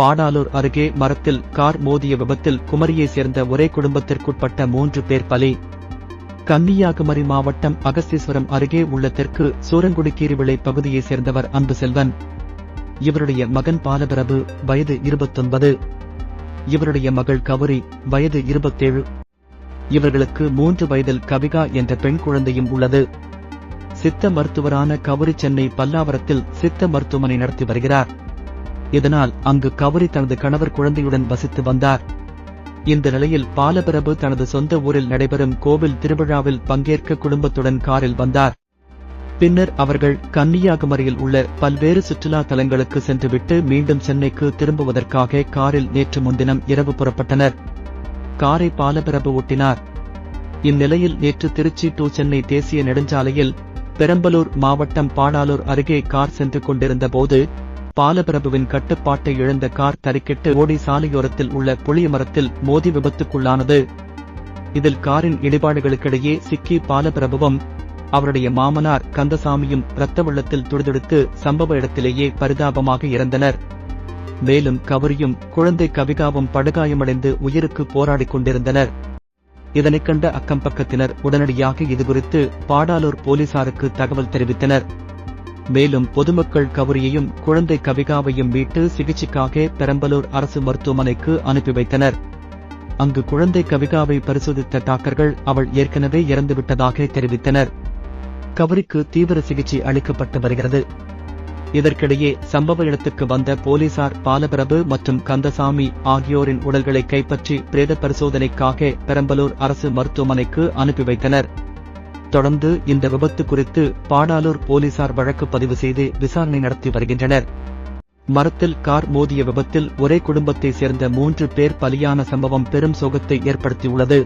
பாடாலூர் அருகே மரத்தில் கார் மோதிய விபத்தில் குமரியை சேர்ந்த ஒரே குடும்பத்திற்குட்பட்ட மூன்று பேர் பலி. கன்னியாகுமரி மாவட்டம் அகஸ்தீஸ்வரம் அருகே உள்ள தெற்கு சூரங்குடி கீரிவிளை பகுதியைச் சேர்ந்தவர் அன்பு செல்வன். இவருடைய மகன் பாலபிரபு வயது இருபத்தொன்பது. இவருடைய மகள் கவுரி வயது இருபத்தேழு. இவர்களுக்கு மூன்று வயதில் கவிகா என்ற பெண் குழந்தையும் உள்ளது. சித்த மருத்துவரான கவுரி சென்னை பல்லாவரத்தில் சித்த மருத்துவமனை நடத்தி வருகிறார். இதனால் அங்கு கவரி தனது கணவர் குழந்தையுடன் வசித்து வந்தார். இந்த நிலையில் பாலபிரபு தனது சொந்த ஊரில் நடைபெறும் கோவில் திருவிழாவில் பங்கேற்க குடும்பத்துடன் காரில் வந்தார். பின்னர் அவர்கள் கன்னியாகுமரியில் உள்ள பல்வேறு சுற்றுலா தலங்களுக்கு சென்றுவிட்டு மீண்டும் சென்னைக்கு திரும்புவதற்காக காரில் நேற்று முன்தினம் இரவு புறப்பட்டனர். காரை பாலபிரபு ஓட்டினார். இந்நிலையில் நேற்று திருச்சி டு சென்னை தேசிய நெடுஞ்சாலையில் பெரம்பலூர் மாவட்டம் பாடாலூர் அருகே கார் சென்று கொண்டிருந்த போது பாலபிரபுவின் கட்டுப்பாட்டை இழந்த கார் தறிக்கெட்டு ஓடி சாலையோரத்தில் உள்ள புளிய மரத்தில் மோதி விபத்துக்குள்ளானது. இதில் காரின் இடிபாடுகளுக்கிடையே சிக்கி பாலபிரபுவும் அவருடைய மாமனார் கந்தசாமியும் இரத்த வெள்ளத்தில் துடிதுடித்து சம்பவ இடத்திலேயே பரிதாபமாக இறந்தனர். மேலும் கவரியும் குழந்தை கவிகாவும் படுகாயமடைந்து உயிருக்கு போராடிக் கொண்டிருந்தனர். இதனைக் கண்ட அக்கம் பக்கத்தினர் உடனடியாக இதுகுறித்து பாடாலூர் போலீசாருக்கு தகவல் தெரிவித்தனர். மேலும் பொதுமக்கள் கவுரியையும் குழந்தை கவிகாவையும் மீட்டு சிகிச்சைக்காக பெரம்பலூர் அரசு மருத்துவமனைக்கு அனுப்பி வைத்தனர். அங்கு குழந்தை கவிகாவை பரிசோதித்த டாக்டர்கள் அவள் ஏற்கனவே இறந்துவிட்டதாக தெரிவித்தனர். கவரிக்கு தீவிர சிகிச்சை அளிக்கப்பட்டு வருகிறது. இதற்கிடையே சம்பவ இடத்துக்கு வந்த போலீசார் பாலபிரபு மற்றும் கந்தசாமி ஆகியோரின் உடல்களை கைப்பற்றி பிரேத பரிசோதனைக்காக பெரம்பலூர் அரசு மருத்துவமனைக்கு அனுப்பி வைத்தனர். தொடர்ந்து இந்த விபத்து குறித்து பாடாலூர் போலீசார் வழக்கு பதிவு செய்து விசாரணை நடத்தி வருகின்றனர். மரத்தில் கார் மோதிய விபத்தில் ஒரே குடும்பத்தைச் சேர்ந்த மூன்று பேர் பலியான சம்பவம் பெரும் சோகத்தை ஏற்படுத்தியுள்ளது.